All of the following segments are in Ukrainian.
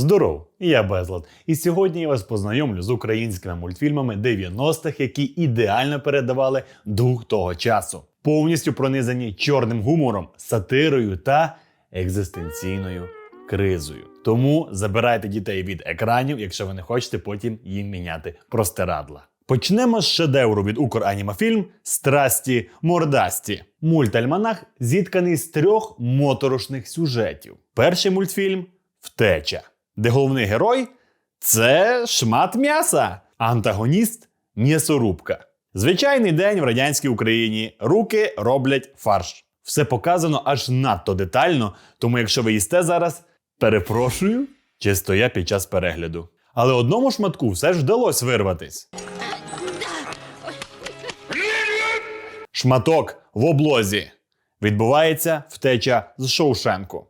Здоров, я Безлад. І сьогодні я вас познайомлю з українськими мультфільмами 90-х, які ідеально передавали дух того часу, повністю пронизані чорним гумором, сатирою та екзистенційною кризою. Тому забирайте дітей від екранів, якщо ви не хочете потім їм міняти простирадла. Почнемо з шедевру від Укранімафільм Страсті мордасті. Мультальманах зітканий з трьох моторошних сюжетів. Перший мультфільм Втеча, де головний герой це шмат м'яса, а антагоніст м'ясорубка. Звичайний день в радянській Україні. Руки роблять фарш. Все показано аж надто детально, тому якщо ви їсте зараз, перепрошую, чисто я під час перегляду. Але одному шматку все ж вдалося вирватись. Шматок в облозі. Відбувається втеча з Шоушенку.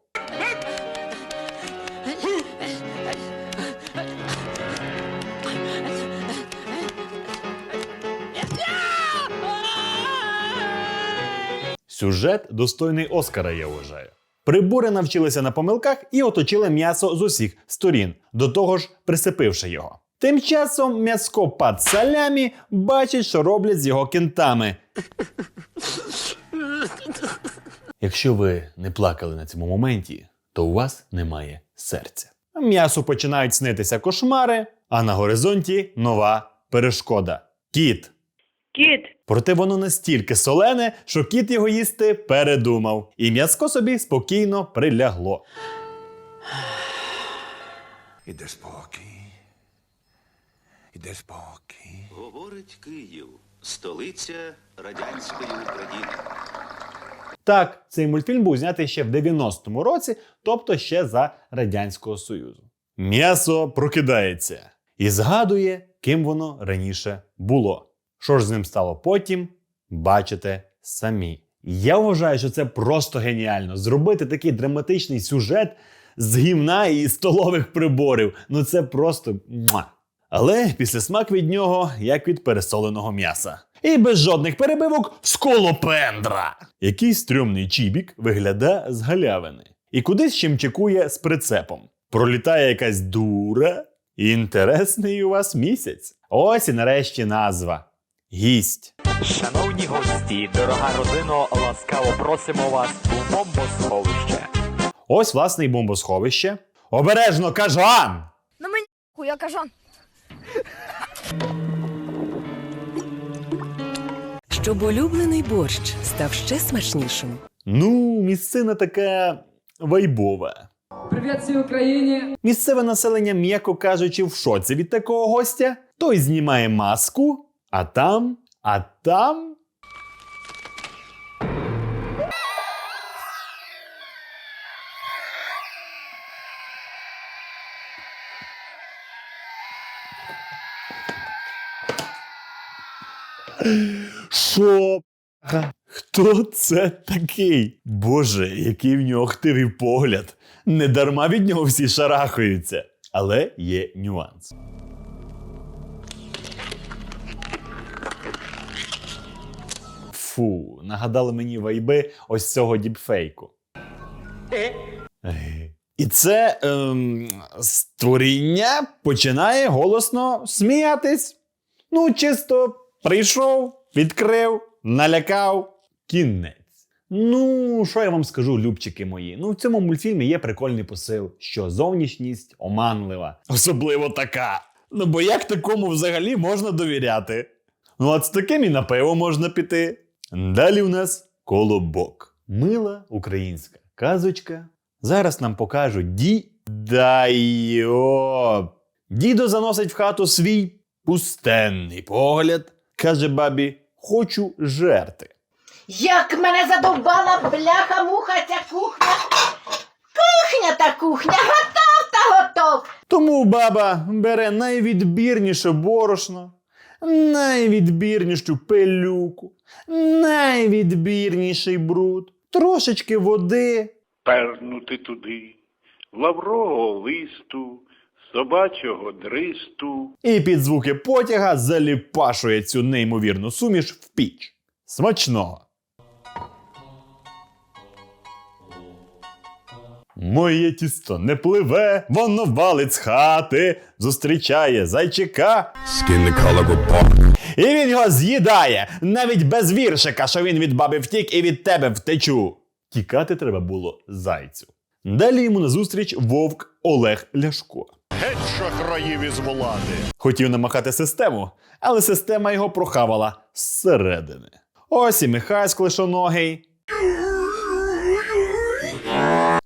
Сюжет достойний Оскара, я вважаю. Прибори навчилися на помилках і оточили м'ясо з усіх сторін, до того ж присипивши його. Тим часом м'яскопад салямі бачить, що роблять з його кентами. Якщо ви не плакали на цьому моменті, то у вас немає серця. М'ясу починають снитися кошмари, а на горизонті нова перешкода кіт. Кіт, Проте воно настільки солене, що кіт його їсти передумав, і м'яско собі спокійно прилягло. Іде спокій. Іде спокій. Говорить Київ, столиця радянської України. Так, цей мультфільм був знятий ще в 90-му році, тобто ще за Радянського Союзу. М'ясо прокидається і згадує, ким воно раніше було. Що ж з ним стало потім, бачите самі. Я вважаю, що це просто геніально. Зробити такий драматичний сюжет з гімна і столових приборів. Ну це просто. муа. Але після смак від нього, як від пересоленого м'яса. І без жодних перебивок сколопендра. Який стрьомний чібік виглядає з галявини. І кудись чимчикує з прицепом. Пролітає якась дура. Інтересний у вас місяць. Ось і нарешті назва. Гість. Шановні гості, дорога родино, ласкаво просимо вас у бомбосховище. Ось власне і бомбосховище. Обережно кажан! на мені я кажан. Щоб улюблений борщ став ще смачнішим. Ну, місцина така вайбова. Привіт всій Україні! Місцеве населення, м'яко кажучи, в шоці від такого гостя. Той знімає маску, а там, а там. Що? Хто це такий? Боже, який в нього хтивий погляд. Недарма від нього всі шарахаються. Але є нюанс. Фу, нагадали мені вайби ось цього діпфейку. І це ем, створіння починає голосно сміятись. Ну, чисто прийшов, відкрив, налякав, кінець. Ну, що я вам скажу, любчики мої? Ну, в цьому мультфільмі є прикольний посил, що зовнішність оманлива. Особливо така. Ну, бо як такому взагалі можна довіряти? Ну, от з таким і на пиво можна піти. Далі у нас колобок. Мила українська казочка. Зараз нам покажуть ді. Дайо. Дідо заносить в хату свій пустенний погляд. Каже бабі: Хочу жерти. Як мене задовбала бляха-муха ця кухня. Кухня та кухня, готов та готов. Тому баба бере найвідбірніше борошно, найвідбірнішу пилюку, найвідбірніший бруд, трошечки води. пернути туди, лаврового листу, собачого дристу. І під звуки потяга заліпашує цю неймовірну суміш в піч. Смачного! Моє тісто не пливе, воно валить з хати, зустрічає зайчика. І він його з'їдає, навіть без віршика, що він від баби втік і від тебе втечу. Тікати треба було зайцю. Далі йому назустріч вовк Олег Ляшко. Геть шахраїв із влади. Хотів намахати систему, але система його прохавала зсередини. Ось і Михась клишоногий.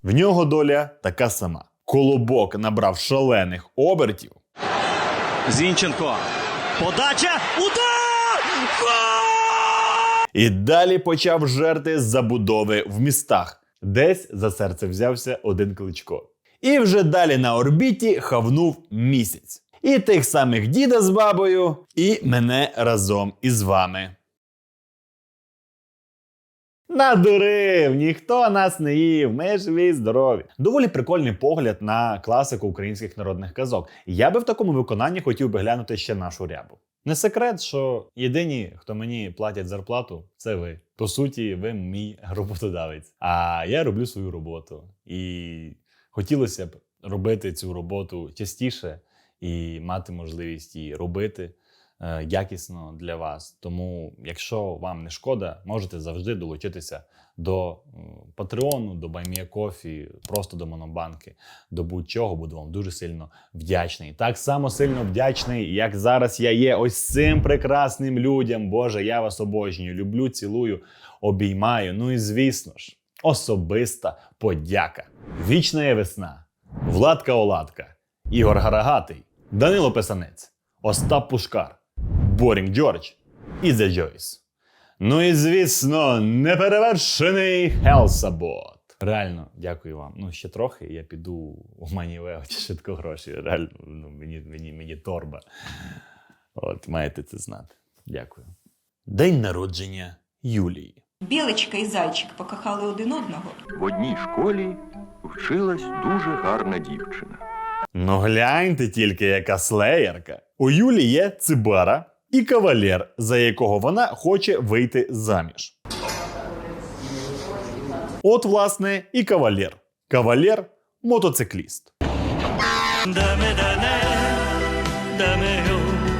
В нього доля така сама. Колобок набрав шалених обертів. Зінченко. Подача. Удар! І далі почав жерти забудови в містах. Десь за серце взявся один кличко. І вже далі на орбіті хавнув місяць. І тих самих діда з бабою, і мене разом із вами. Надурив, ніхто нас не їв, ми живі й здорові. Доволі прикольний погляд на класику українських народних казок. Я би в такому виконанні хотів би глянути ще нашу рябу. Не секрет, що єдині, хто мені платять зарплату, це ви. По суті, ви мій роботодавець. А я роблю свою роботу. І хотілося б робити цю роботу частіше і мати можливість її робити якісно для вас. Тому, якщо вам не шкода, можете завжди долучитися до е, Патреону, до Байміякофі, просто до Монобанки, до будь-чого буду вам дуже сильно вдячний. Так само сильно вдячний, як зараз я є ось цим прекрасним людям. Боже, я вас обожнюю, люблю, цілую, обіймаю. Ну і звісно ж, особиста подяка. Вічна є весна, Владка Оладка, Ігор Гарагатий, Данило Писанець, Остап Пушкар, Борінг Джордж і The Joyce. Ну і звісно, неперевершений Хелсабот. Реально, дякую вам. Ну, ще трохи, я піду у Маніве швидко гроші. Реально, ну, мені, мені, мені торба. От, маєте це знати. Дякую. День народження Юлії. Білочка і зайчик покохали один одного. В одній школі вчилась дуже гарна дівчина. Ну гляньте тільки, яка слеєрка. У Юлі є цибара і кавалер, за якого вона хоче вийти заміж. От, власне, і кавалер. Кавалер мотоцикліст.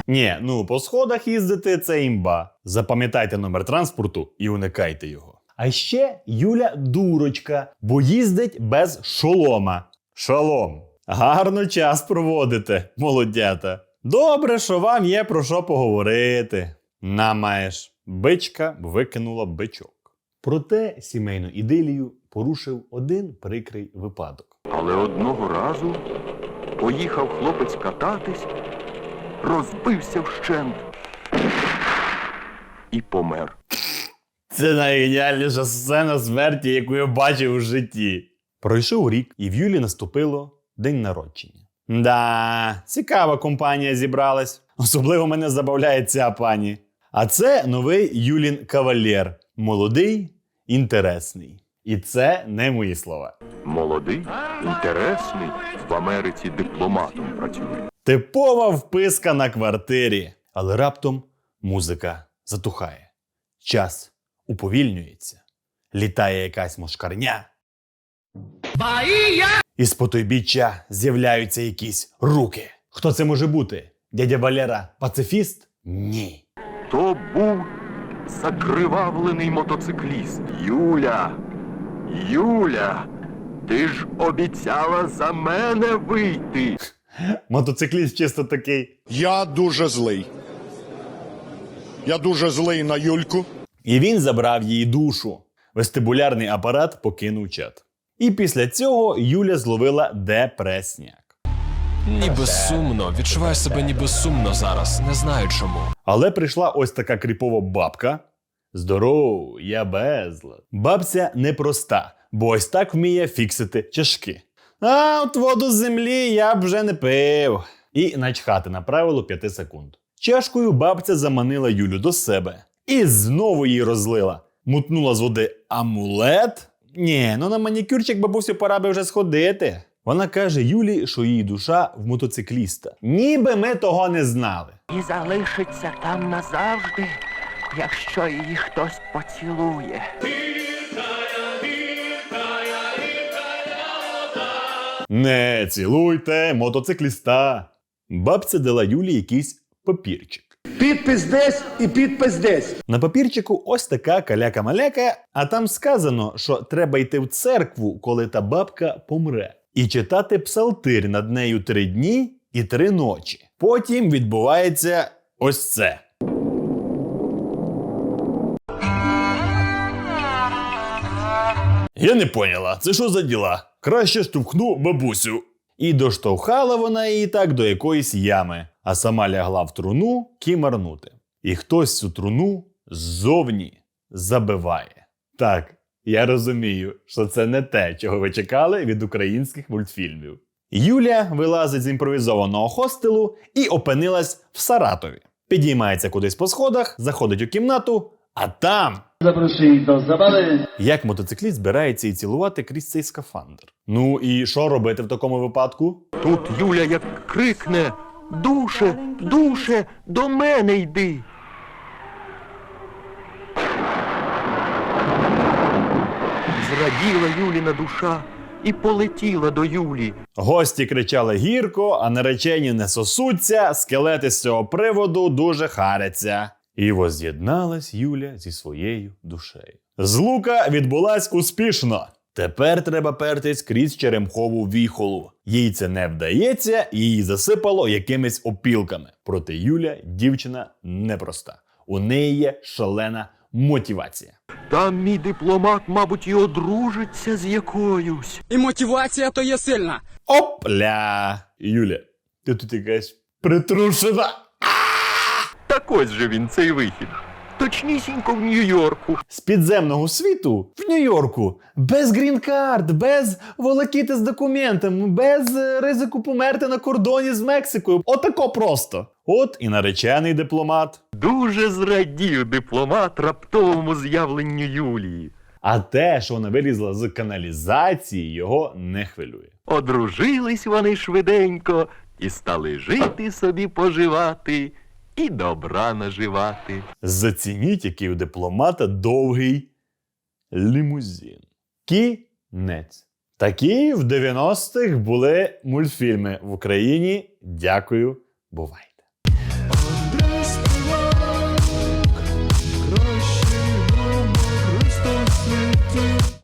Ні, ну по сходах їздити це імба. Запам'ятайте номер транспорту і уникайте його. А ще Юля дурочка, бо їздить без шолома. Шолом. Гарно час проводите, молодята. Добре, що вам є про що поговорити. На маєш. Бичка викинула бичок. Проте сімейну ідилію порушив один прикрий випадок. Але одного разу поїхав хлопець кататись, розбився вщент і помер. Це найгеніальніша сцена смерті, яку я бачив у житті. Пройшов рік, і в Юлі наступило день народження. Да, цікава компанія зібралась. Особливо мене забавляє ця пані. А це новий Юлін кавалєр. Молодий, інтересний. І це не мої слова. Молодий, інтересний, в Америці дипломатом працює. Типова вписка на квартирі. Але раптом музика затухає. Час уповільнюється. Літає якась мошкарня. І з потойбіччя з'являються якісь руки. Хто це може бути? Дядя Валера пацифіст? Ні. То був закривавлений мотоцикліст. Юля, Юля, ти ж обіцяла за мене вийти. Мотоцикліст чисто такий. Я дуже злий. Я дуже злий на Юльку. І він забрав її душу. Вестибулярний апарат покинув чат. І після цього Юля зловила депресняк. Ніби сумно, відчуваю себе ніби сумно зараз, не знаю чому. Але прийшла ось така кріпова бабка. Здоров, я безлад. Бабця непроста, бо ось так вміє фіксити чашки. А от воду з землі я б вже не пив. І начхати на правило 5 секунд. Чашкою бабця заманила Юлю до себе і знову її розлила. Мутнула з води амулет. Ні, ну на манікюрчик бабусю пора би вже сходити. Вона каже Юлі, що її душа в мотоцикліста. Ніби ми того не знали. І залишиться там назавжди, якщо її хтось поцілує. Не цілуйте мотоцикліста. Бабця дала Юлі якийсь папірчик. Підпис десь і підпис десь. На папірчику ось така каляка-маляка, а там сказано, що треба йти в церкву, коли та бабка помре, і читати псалтир над нею три дні і три ночі. Потім відбувається ось це. Я не поняла, це що за діла? Краще штовхну бабусю. І доштовхала вона її так до якоїсь ями, а сама лягла в труну кімарнути. І хтось цю труну ззовні забиває. Так, я розумію, що це не те, чого ви чекали від українських мультфільмів. Юля вилазить з імпровізованого хостелу і опинилась в Саратові. Підіймається кудись по сходах, заходить у кімнату, а там Запрошую до забави. як мотоцикліст збирається і цілувати крізь цей скафандр. Ну і що робити в такому випадку? Тут Юля як крикне Душе, душе, до мене йди. Зраділа Юліна душа і полетіла до Юлі. Гості кричали гірко, а наречені не сосуться, скелети з цього приводу дуже харяться. І воз'єдналась Юля зі своєю душею. Злука відбулась успішно. Тепер треба пертись крізь черемхову віхолу. Їй це не вдається, її засипало якимись опілками. Проте Юля дівчина непроста. У неї є шалена мотивація. Там мій дипломат, мабуть, і одружиться з якоюсь. І мотивація то є сильна. Опля! Юля, ти тут якась притрушена. Так ось же він цей вихід. Точнісінько в Нью-Йорку. з підземного світу в Нью-Йорку без грін-карт, без волокіти з документами, без е, ризику померти на кордоні з Мексикою. Отако просто. От і наречений дипломат. Дуже зрадів дипломат раптовому з'явленню Юлії. А те, що вона вилізла з каналізації, його не хвилює. Одружились вони швиденько і стали жити собі поживати і добра наживати. Зацініть, який у дипломата довгий лімузін. Кінець. Такі в 90-х були мультфільми в Україні. Дякую, бувай.